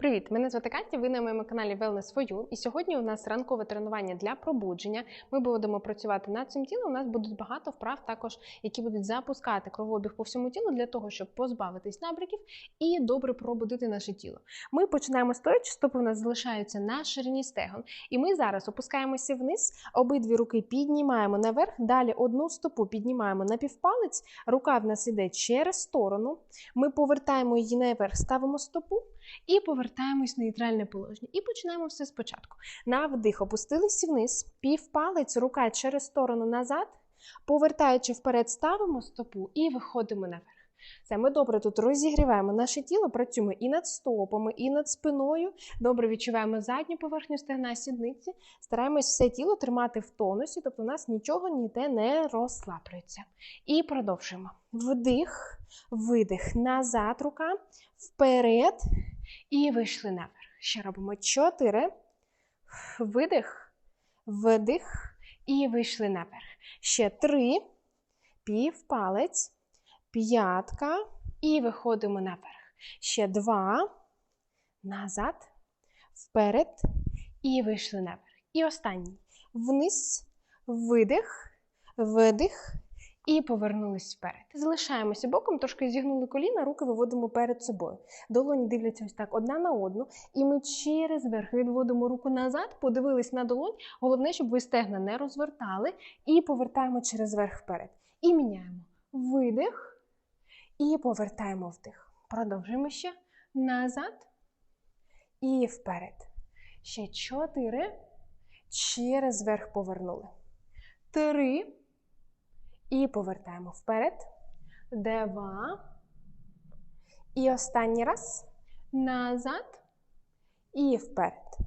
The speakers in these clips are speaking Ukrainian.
Привіт! Мене звати Катя, ви на моєму каналі Wellness for You. І сьогодні у нас ранкове тренування для пробудження. Ми будемо працювати над цим тілом. У нас будуть багато вправ, також які будуть запускати кровообіг по всьому тілу для того, щоб позбавитись набряків і добре пробудити наше тіло. Ми починаємо стоячи, стопи у нас залишаються на ширині стегон. І ми зараз опускаємося вниз, обидві руки піднімаємо наверх. Далі одну стопу піднімаємо на півпалець, рука в нас іде через сторону. Ми повертаємо її наверх, ставимо стопу. І повертаємось в нейтральне положення. І починаємо все спочатку. На вдих опустились вниз, півпалець, рука через сторону назад, повертаючи вперед, ставимо стопу і виходимо наверх. Це ми добре тут розігріваємо наше тіло, працюємо і над стопами, і над спиною. Добре відчуваємо задню поверхню стегна сідниці, стараємось все тіло тримати в тонусі, тобто у нас нічого ніде не розслаблюється. І продовжуємо. Вдих, видих, назад рука, вперед. І вийшли наверх. Ще робимо 4. Видих, вдих. І вийшли наверх. Ще 3. Півпалець. П'ятка. І виходимо наверх. Ще 2. Назад. Вперед. І вийшли наверх. І останній. Вниз. Видих. Видих. І повернулись вперед. Залишаємося боком, трошки зігнули коліна, руки виводимо перед собою. Долоні дивляться ось так одна на одну. І ми через верх відводимо руку назад, подивились на долонь. Головне, щоб ви стегна не розвертали. І повертаємо через верх вперед. І міняємо видих. І повертаємо вдих. Продовжуємо ще назад. І вперед. Ще чотири. Через верх повернули. Три. І повертаємо вперед. Два. І останній раз. Назад. І вперед.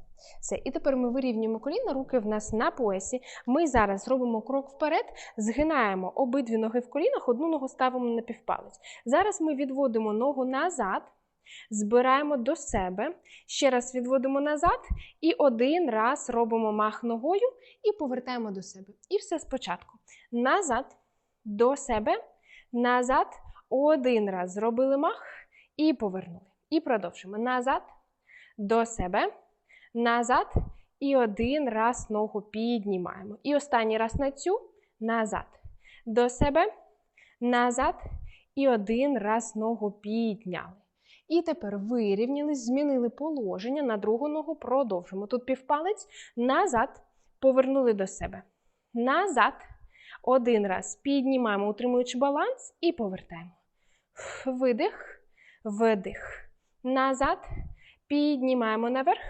Все. І тепер ми вирівнюємо коліна, руки в нас на поясі. Ми зараз робимо крок вперед, згинаємо обидві ноги в колінах, одну ногу ставимо на півпалець. Зараз ми відводимо ногу назад. Збираємо до себе, ще раз відводимо назад, і один раз робимо мах ногою і повертаємо до себе. І все спочатку. Назад, до себе, назад, один раз зробили мах і повернули. І продовжуємо. Назад, до себе, назад. І один раз ногу піднімаємо. І останній раз на цю, назад. До себе, назад. І один раз ногу підняли. І тепер вирівнялись, змінили положення на другу ногу, продовжимо. Тут півпалець, назад, повернули до себе. Назад. Один раз піднімаємо, утримуючи баланс, і повертаємо. Видих, видих. Назад. Піднімаємо наверх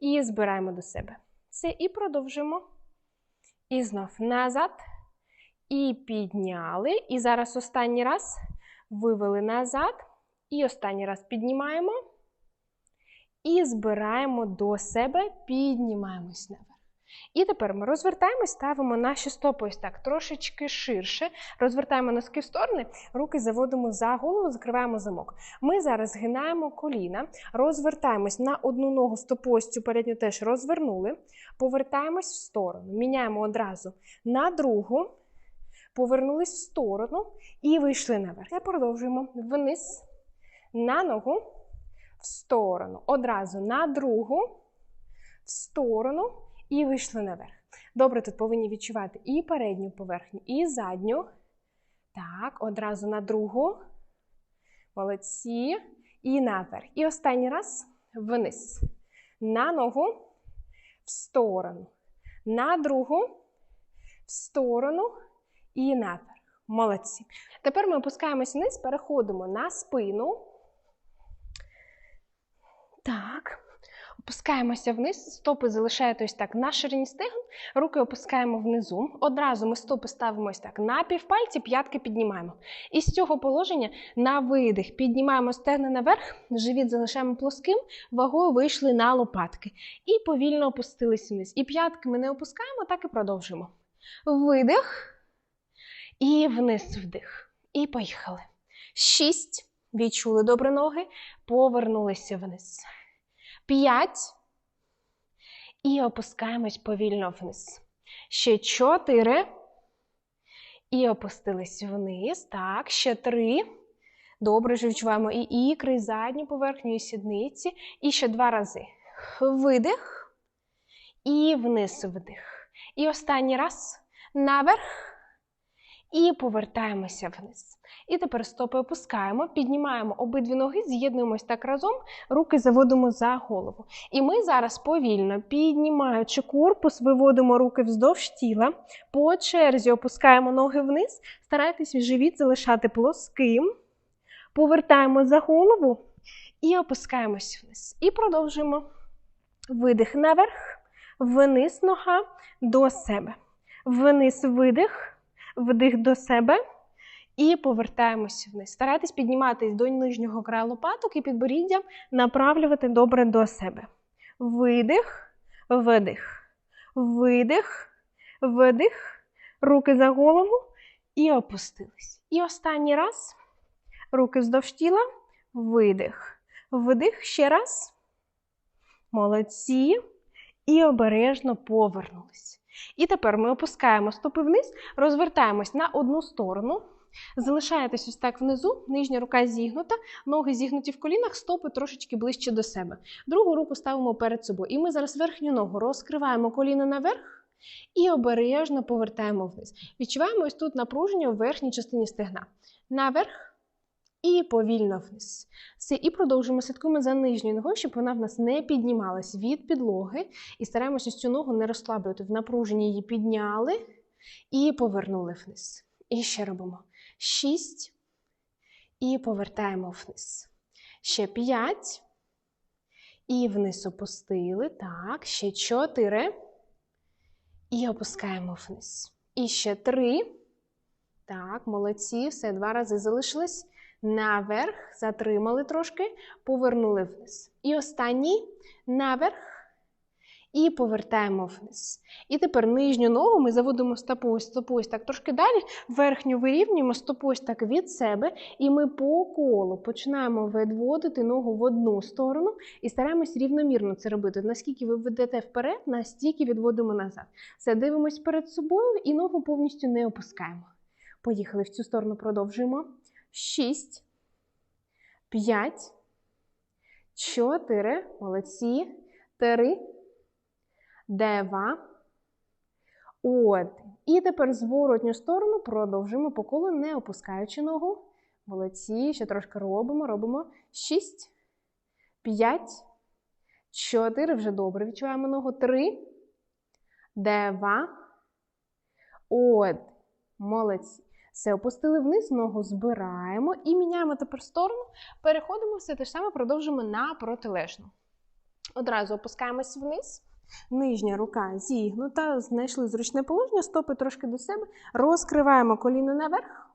і збираємо до себе. Все, і продовжуємо. І знов назад. І підняли. І зараз останній раз вивели назад. І останній раз піднімаємо. І збираємо до себе, піднімаємось наверх. І тепер ми розвертаємось, ставимо наші стопи ось так трошечки ширше. Розвертаємо носки в сторони, руки заводимо за голову, закриваємо замок. Ми зараз згинаємо коліна, розвертаємось на одну ногу стопу, ось цю передню теж розвернули. Повертаємось в сторону. Міняємо одразу на другу. Повернулись в сторону і вийшли наверх. І продовжуємо вниз, на ногу, в сторону. Одразу на другу, в сторону. І вийшли наверх. Добре, тут повинні відчувати і передню поверхню, і задню. Так, одразу на другу. Молодці. І наверх. І останній раз вниз. На ногу, в сторону. На другу, в сторону і наверх. Молодці. Тепер ми опускаємось вниз, переходимо на спину. Так. Опускаємося вниз, стопи залишають ось так на ширині стегон, руки опускаємо внизу. Одразу ми стопи ставимо ось так на півпальці, п'ятки піднімаємо. І з цього положення на видих піднімаємо стегна наверх, живіт залишаємо плоским, вагою вийшли на лопатки. І повільно опустились вниз. І п'ятки ми не опускаємо, так і продовжуємо. Видих. І вниз вдих. І поїхали. Шість. Відчули добре ноги, повернулися вниз. П'ять. І опускаємось повільно вниз. Ще чотири. І опустились вниз. Так, ще три. Добре, вже відчуваємо і ікри, і задню поверхню, і сідниці. І ще два рази. Видих. І вниз вдих. І останній раз. Наверх. І повертаємося вниз. І тепер стопи опускаємо, піднімаємо обидві ноги, з'єднуємось так разом, руки заводимо за голову. І ми зараз повільно, піднімаючи корпус, виводимо руки вздовж тіла, по черзі опускаємо ноги вниз, старайтесь живіт залишати плоским. Повертаємо за голову і опускаємось вниз. І продовжуємо. Видих наверх, вниз нога до себе. Вниз видих, вдих до себе. І повертаємося вниз. Старайтесь підніматись до нижнього краю лопаток і підборіддя направлювати добре до себе. Видих, видих, видих, видих, руки за голову і опустились. І останній раз. Руки вздовж тіла, видих. Вдих ще раз. Молодці. І обережно повернулись. І тепер ми опускаємо стопи вниз, розвертаємось на одну сторону. Залишаєтесь ось так внизу, нижня рука зігнута, ноги зігнуті в колінах, стопи трошечки ближче до себе. Другу руку ставимо перед собою. І ми зараз верхню ногу розкриваємо коліно наверх і обережно повертаємо вниз. Відчуваємо ось тут напруження в верхній частині стегна. Наверх. І повільно вниз. Все, і продовжуємо слідкуємо за нижньою ногою, щоб вона в нас не піднімалась від підлоги. І стараємося цю ногу не розслаблювати. В напруженні її підняли і повернули вниз. І ще робимо. Шість. І повертаємо вниз. Ще п'ять. І вниз опустили. Так, ще чотири. І опускаємо вниз. І ще три. Так, молодці. Все, два рази залишились. Наверх, затримали трошки, повернули вниз. І останній наверх і повертаємо вниз. І тепер нижню ногу ми заводимо стопу, стопу ось так трошки далі, верхню вирівнюємо стопу ось так від себе, і ми по колу починаємо відводити ногу в одну сторону і стараємось рівномірно це робити. Наскільки ви ведете вперед, настільки відводимо назад. Все, дивимося перед собою і ногу повністю не опускаємо. Поїхали в цю сторону, продовжуємо. 6, 5, 4, молодці, Три дева. От. І тепер зворотню сторону продовжуємо по колу, не опускаючи ногу. Молодці, ще трошки робимо, робимо 6, 5, 4. Вже добре відчуваємо ногу. 3, 2. От. Молодці. Все, опустили вниз, ногу збираємо і міняємо тепер сторону. Переходимо все те ж саме, продовжимо на протилежну. Одразу опускаємось вниз. Нижня рука зігнута, знайшли зручне положення, стопи трошки до себе. Розкриваємо коліно наверх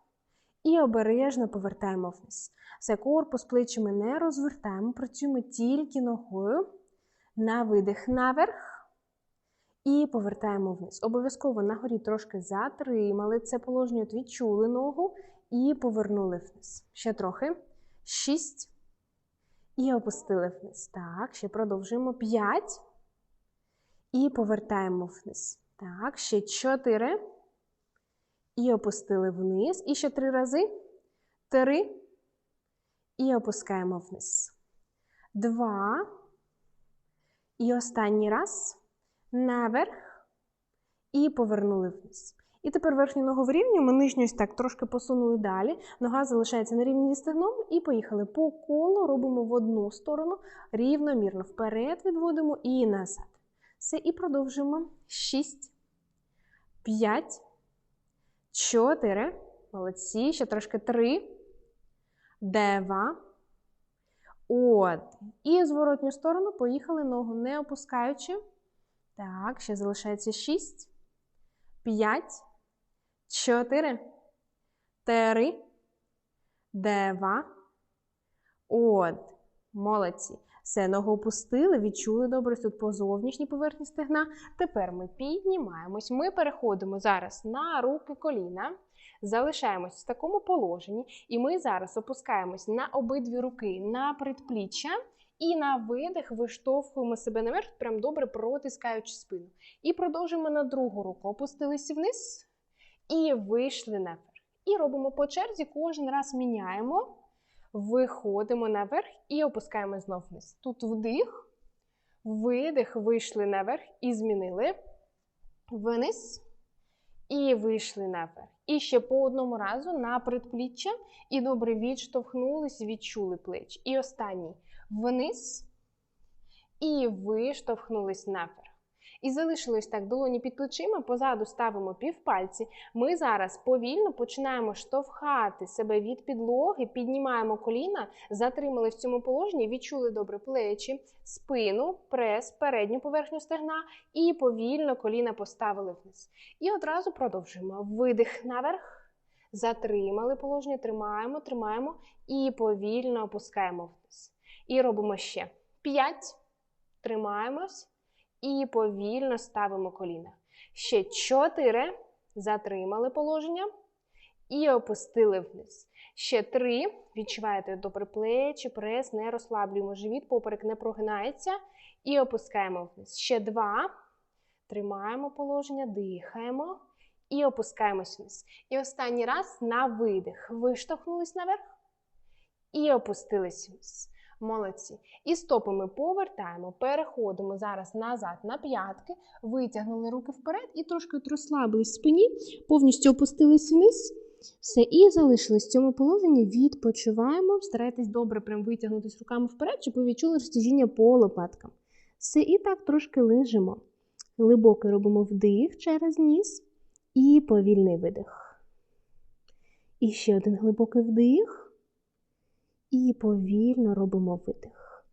і обережно повертаємо вниз. Все, корпус плечі ми не розвертаємо, працюємо тільки ногою. На видих наверх. І повертаємо вниз. Обов'язково на горі трошки затримали це положення, от відчули ногу і повернули вниз. Ще трохи. Шість. І опустили вниз. Так, ще продовжуємо. П'ять. І повертаємо вниз. Так, ще чотири. І опустили вниз. І ще три рази. Три. І опускаємо вниз. Два. І останній раз наверх і повернули вниз. І тепер верхню ногу вирівнюємо, нижню ось так трошки посунули далі. Нога залишається на рівні стегном і поїхали по колу, робимо в одну сторону, рівномірно. Вперед відводимо і назад. Все, і продовжуємо. Шість, п'ять, чотири. Молодці. Ще трошки три, два, один. І зворотню сторону поїхали ногу, не опускаючи. Так, ще залишається 6, 5, 4, 3, 2, 1. Молодці. Все, ногу опустили, відчули добре тут по зовнішній поверхні стегна. Тепер ми піднімаємось. Ми переходимо зараз на руки коліна, залишаємось в такому положенні, і ми зараз опускаємось на обидві руки на предпліччя. І на видих виштовхуємо себе наверх, прям добре протискаючи спину. І продовжуємо на другу руку. Опустилися вниз і вийшли наверх. І робимо по черзі, кожен раз міняємо. Виходимо наверх і опускаємо знов вниз. Тут вдих, видих, вийшли наверх і змінили. Вниз. І вийшли наверх. І ще по одному разу на предпліччя. І добре відштовхнулись, відчули плеч. І останній вниз. І виштовхнулись наверх. І залишилось так долоні під плечима, позаду ставимо півпальці. Ми зараз повільно починаємо штовхати себе від підлоги, піднімаємо коліна, затримали в цьому положенні, відчули добре плечі, спину, прес, передню поверхню стегна і повільно коліна поставили вниз. І одразу продовжуємо. Видих наверх, затримали положення, тримаємо, тримаємо і повільно опускаємо вниз. І робимо ще 5. Тримаємось. І повільно ставимо коліна. Ще 4. Затримали положення. І опустили вниз. Ще 3. Відчуваєте добре плечі, прес, не розслаблюємо живіт, поперек не прогинається. І опускаємо вниз. Ще 2. Тримаємо положення, дихаємо. І опускаємось вниз. І останній раз на видих. Виштовхнулись наверх. І опустились вниз. Молодці. І стопи ми повертаємо, переходимо зараз назад на п'ятки, витягнули руки вперед і трошки розслабились спині, повністю опустились вниз. Все, і залишились в цьому положенні, відпочиваємо, старайтесь добре прям витягнутися руками вперед, щоб ви відчули розтяжіння по лопаткам. Все, і так трошки лежимо. Глибокий робимо вдих через ніс і повільний видих. І ще один глибокий вдих. І повільно робимо видих.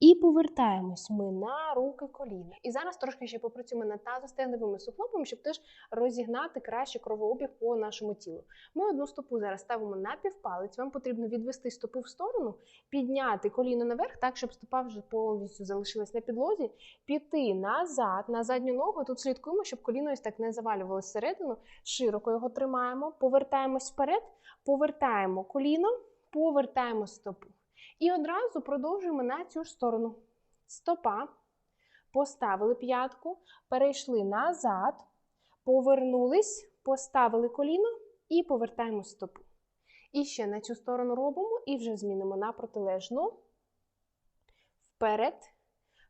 І повертаємось ми на руки коліна. І зараз трошки ще попрацюємо над тазостегновими суглобами, щоб теж розігнати краще кровообіг по нашому тілу. Ми одну стопу зараз ставимо на півпалець. Вам потрібно відвести стопу в сторону, підняти коліно наверх, так, щоб стопа вже повністю залишилась на підлозі, піти назад, на задню ногу. Тут слідкуємо, щоб коліно ось так не завалювалося всередину. Широко його тримаємо, повертаємось вперед, повертаємо коліно повертаємо стопу. І одразу продовжуємо на цю ж сторону. Стопа. Поставили п'ятку, перейшли назад, повернулись, поставили коліно і повертаємо стопу. І ще на цю сторону робимо, і вже змінимо на протилежну. Вперед,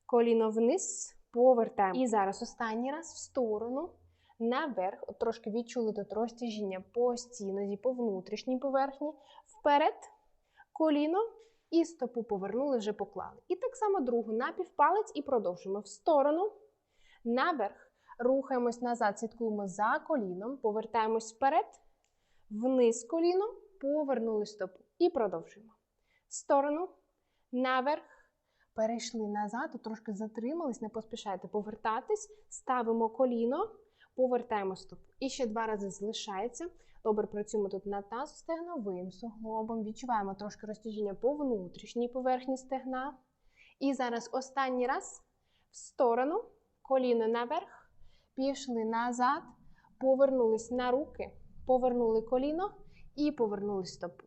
коліно вниз, повертаємо. І зараз останній раз в сторону, наверх. Трошки відчули тут розтяжіння по стінозі, по внутрішній поверхні. Вперед, коліно і стопу повернули, вже поклали. І так само другу напівпалець і продовжуємо в сторону, наверх. Рухаємось назад, слідкуємо за коліном, повертаємось вперед, вниз коліном, повернули стопу. І продовжуємо. Сторону, наверх. Перейшли назад, трошки затримались, не поспішайте повертатись, ставимо коліно, повертаємо стопу. І ще два рази залишається. Добре, працюємо тут над тазостегновим суглобом. Відчуваємо трошки розтяжіння по внутрішній поверхні стегна. І зараз останній раз в сторону, коліно наверх, пішли назад, повернулись на руки, повернули коліно і повернули стопу.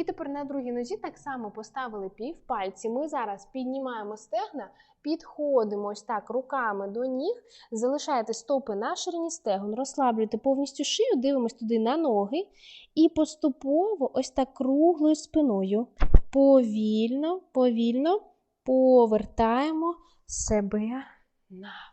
І тепер на другій нозі так само поставили півпальці. Ми зараз піднімаємо стегна, підходимо ось так руками до ніг, залишаєте стопи на ширині стегон, розслаблюєте повністю шию, дивимось туди на ноги. І поступово, ось так круглою спиною, повільно, повільно повертаємо себе на.